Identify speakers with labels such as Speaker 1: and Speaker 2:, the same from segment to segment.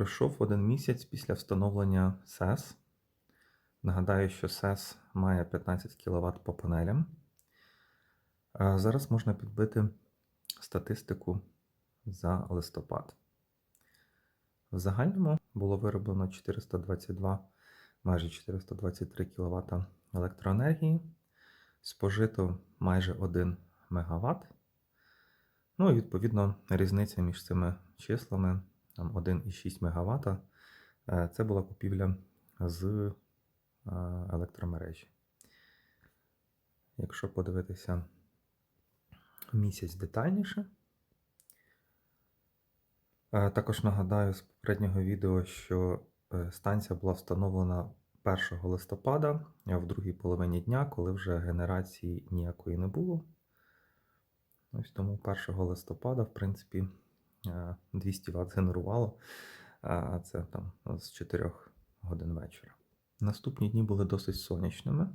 Speaker 1: Пройшов один місяць після встановлення СЕС. Нагадаю, що СЕС має 15 кВт по панелям. Зараз можна підбити статистику за листопад. В загальному було вироблено 422, майже 423 кВт електроенергії, спожито майже 1 МВт. Ну і відповідно різниця між цими числами там 1,6 МВт. е, Це була купівля з е, електромережі. Якщо подивитися місяць детальніше, Е, також нагадаю з попереднього відео, що станція була встановлена 1 листопада, в другій половині дня, коли вже генерації ніякої не було. Ось тому 1 листопада, в принципі, 200 Вт згенерувало, а це там з 4 годин вечора. Наступні дні були досить сонячними,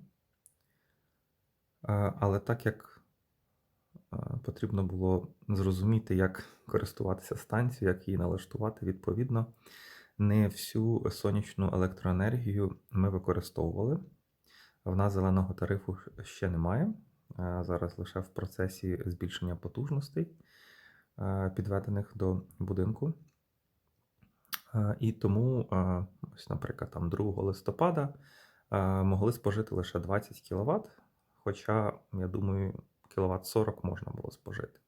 Speaker 1: але так як потрібно було зрозуміти, як користуватися станцією, як її налаштувати, відповідно, не всю сонячну електроенергію ми використовували. В нас зеленого тарифу ще немає. Зараз лише в процесі збільшення потужностей, підведених до будинку. Е, І тому, е, ось, наприклад, там 2 листопада е, могли спожити лише 20 кВт, хоча, я думаю, кВт 40 можна було спожити.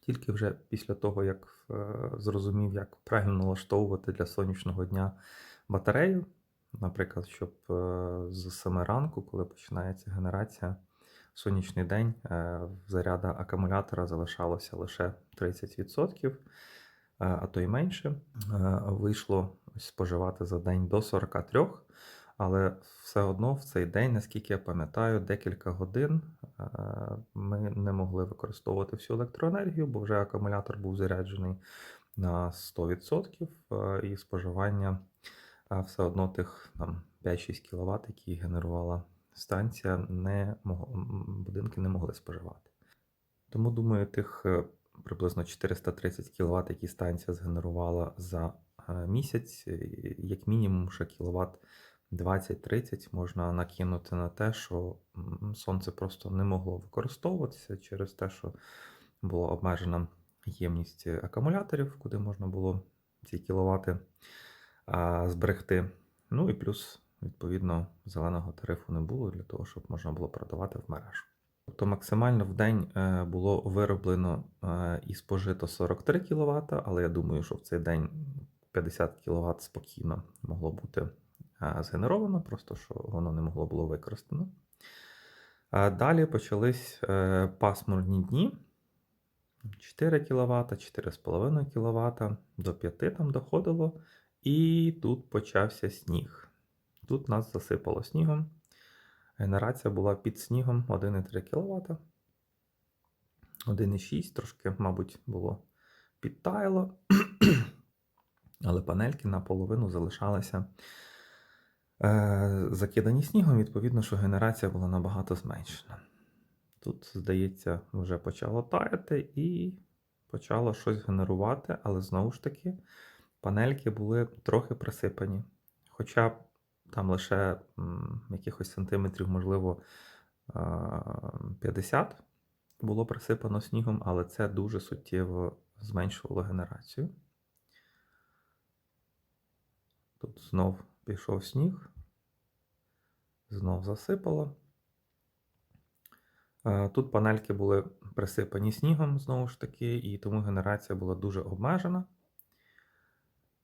Speaker 1: Тільки вже після того, як е, зрозумів, як правильно налаштовувати для сонячного дня батарею, наприклад, щоб е, з 7 ранку, коли починається генерація, сонячний день е, заряда акумулятора залишалося лише 30%, е, а то й менше. Е, Вийшло споживати за день до 43, але все одно в цей день, наскільки я пам'ятаю, декілька годин ми не могли використовувати всю електроенергію, бо вже акумулятор був заряджений на 100%, е, і споживання все одно тих там 5-6 кВт, які генерувала станція, не будинки не могли споживати. Тому думаю, тих е, приблизно 430 кВт, які станція згенерувала за е, місяць, е, як мінімум ще кВт 20-30 можна накинути на те, що сонце просто не могло використовуватися через те, що була обмежена ємність акумуляторів, куди можна було ці кіловати зберегти. Ну і плюс, відповідно, зеленого тарифу не було для того, щоб можна було продавати в мережу. Тобто максимально в день е, було вироблено е, і спожито 43 кВт, але я думаю, що в цей день 50 кВт спокійно могло бути е, згенеровано, просто що воно не могло було використано. Далі почались пасмурні дні. 4 кВт, 4,5 кВт, до 5 там доходило. І тут почався сніг. Тут нас засипало снігом. Генерація була під снігом 1,3 кВт. 1,6 трошки, мабуть, було підтаяло. Але панельки наполовину залишалися е, закидані снігом, відповідно, що генерація була набагато зменшена. Тут, здається, вже почало таяти і почало щось генерувати, але знову ж таки, панельки були трохи присипані. Хоча там лише якихось сантиметрів, можливо, е, 50 було присипано снігом, але це дуже суттєво зменшувало генерацію. Тут знов пішов сніг, знов засипало. Тут панельки були присипані снігом знову ж таки, і тому генерація була дуже обмежена.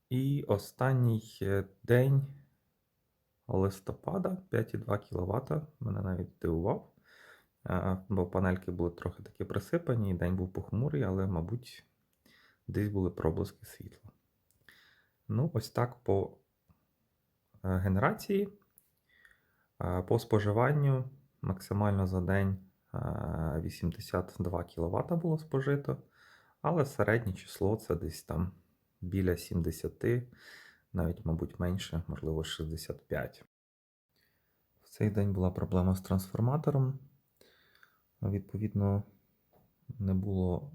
Speaker 1: І останній е, день листопада 5,2 кВт мене навіть дивував, е, бо панельки були трохи таки присипані, і день був похмурий, але, мабуть, десь були проблиски світла. Ну, ось так по е, генерації, Е, по споживанню максимально за день е, 82 кВт було спожито, але середнє число це десь там біля 70, навіть, мабуть, менше, можливо, 65. В цей день була проблема з трансформатором. Відповідно, не було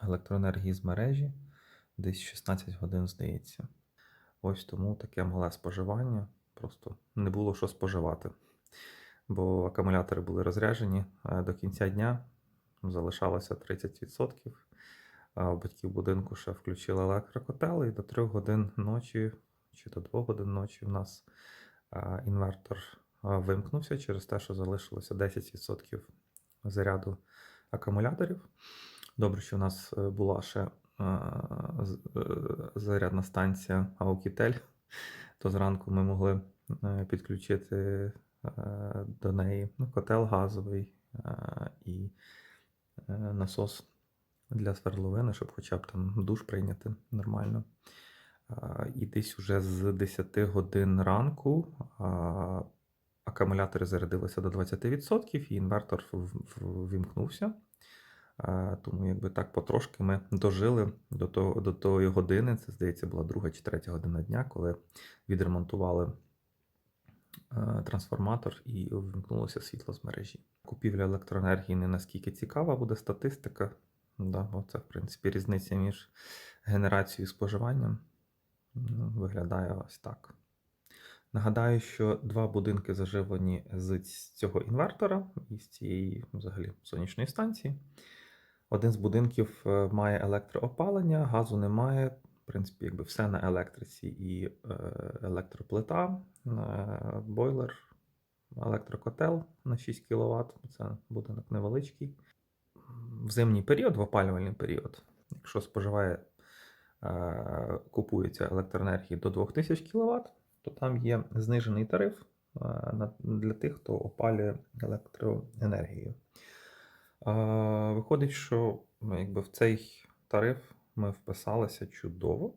Speaker 1: електроенергії з мережі, десь 16 годин, здається. Ось тому таке мале споживання. Просто не було що споживати. Бо акумулятори були розряджені е, до кінця дня, залишалося 30%. А у батьків будинку ще включили електрокотел, і до 3 годин ночі чи до 2 годин ночі в нас інвертор вимкнувся через те, що залишилося 10% заряду акумуляторів. Добре, що у нас е, була ще е, зарядна станція Аукітель, то зранку ми могли е, підключити до неї ну, котел газовий і насос для свердловини, щоб хоча б там душ прийняти нормально. І десь уже з 10 годин ранку акумулятори зарядилися до 20%, і інвертор в- в- ввімкнувся. Тому якби так потрошки ми дожили до, того, до тої години. Це, здається, була друга чи третя година дня, коли відремонтували трансформатор і вимкнулося світло з мережі. Купівля електроенергії не наскільки цікава буде статистика. Да, це, в принципі, різниця між генерацією і споживанням. Виглядає ось так. Нагадаю, що два будинки заживлені з цього інвертора і з цієї взагалі сонячної станції. Один з будинків е, має електроопалення, газу немає. В принципі, якби все на електриці і е, електроплита, е, бойлер, електрокотел на 6 кВт. Це будинок невеличкий. В зимній період, в опалювальний період, якщо споживає, купується електроенергії до 2000 кВт, то там є знижений тариф е, для тих, хто опалює електроенергією. Е, Виходить, що ну, якби в цей тариф ми вписалися чудово.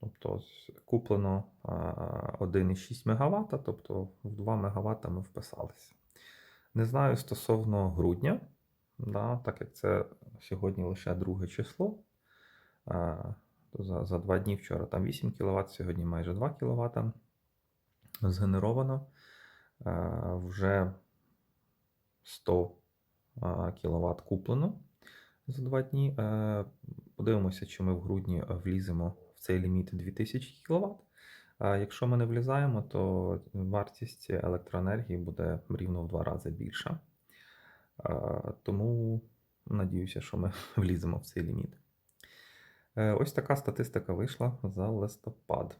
Speaker 1: Тобто куплено 1,6 МВт, тобто в 2 МВт ми вписалися. Не знаю стосовно грудня, да, так як це сьогодні лише друге число. то За, за два дні вчора там 8 кВт, сьогодні майже 2 кВт згенеровано. Вже 100 кВт куплено за два дні. Е, Подивимося, чи ми в грудні вліземо в цей ліміт 2000 кВт. Якщо ми не влізаємо, то вартість електроенергії буде рівно в два рази більша. Тому надіюся, що ми вліземо в цей ліміт. Е, Ось така статистика вийшла за листопад.